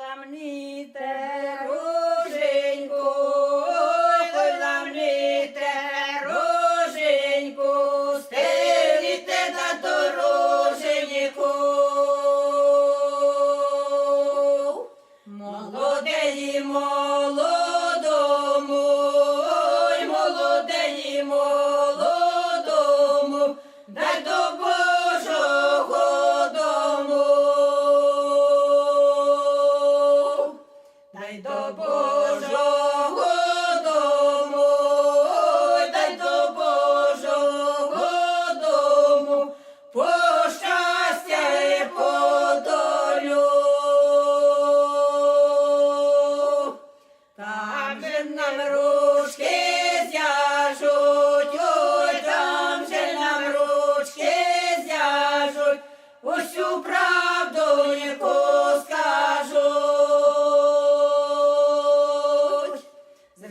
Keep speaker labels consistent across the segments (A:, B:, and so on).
A: ламніте, руженьку, ой, ламніте, руженьку, стеліте на дороженьку. Молоде молодому, До Божого дому, ой, дай до Божого дому, по щастя і по. Там же нам ручки зв'яжуть, ой, там же нам ручки зв'яжуть, усю правду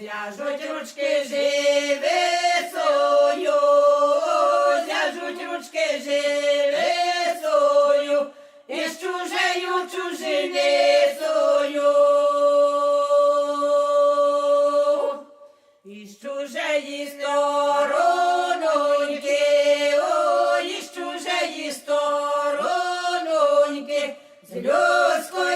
A: В'яжуть ручки живицею, в'яжуть ручки живицею, і з чужею чужиницею. І з чужеї сторонуньки, ой, і з чужеї сторонуньки, з людською.